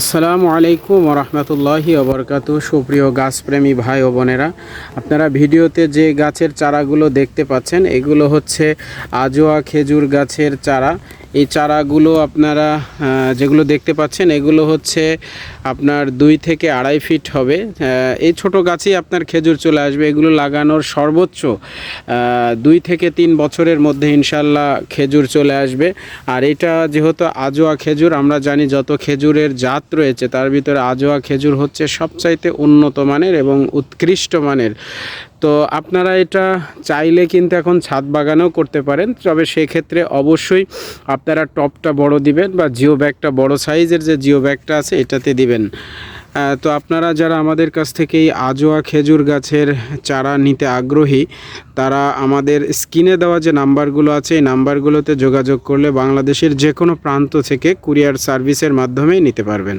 আসসালামু আলাইকুম রহমতুল্লাহি অবরকাত সুপ্রিয় গাছপ্রেমী ভাই ও বোনেরা, আপনারা ভিডিওতে যে গাছের চারাগুলো দেখতে পাচ্ছেন, এগুলো হচ্ছে আজোয়া খেজুর গাছের চারা। এই চারাগুলো আপনারা যেগুলো দেখতে পাচ্ছেন, এগুলো হচ্ছে আপনার দুই থেকে আড়াই ফিট হবে। এই ছোট গাছেই আপনার খেজুর চলে আসবে। এগুলো লাগানোর সর্বোচ্চ দুই থেকে তিন বছরের মধ্যে ইনশাল্লাহ খেজুর চলে আসবে। আর এটা যেহেতু আজোয়া খেজুর, আমরা জানি যত খেজুরের জাত রয়েছে, তার ভিতরে আজোয়া খেজুর হচ্ছে সবচাইতে উন্নত মানের এবং উৎকৃষ্ট মানের। তো আপনারা এটা চাইলে কিন্তু এখন ছাদ বাগানও করতে পারেন। তবে সেক্ষেত্রে অবশ্যই আপনারা টপটা বড় দিবেন বা জিও ব্যাগটা বড় সাইজের যে জিও ব্যাগটা আছে এটাতে দিবেন। তো আপনারা যারা আমাদের কাছ থেকে এই আজোয়া খেজুর গাছের চারা নিতে আগ্রহী, তারা আমাদের স্ক্রিনে দেওয়া যে নাম্বারগুলো আছে, এই নাম্বারগুলোতে যোগাযোগ করলে বাংলাদেশের যে কোনো প্রান্ত থেকে কুরিয়ার সার্ভিসের মাধ্যমে নিতে পারবেন।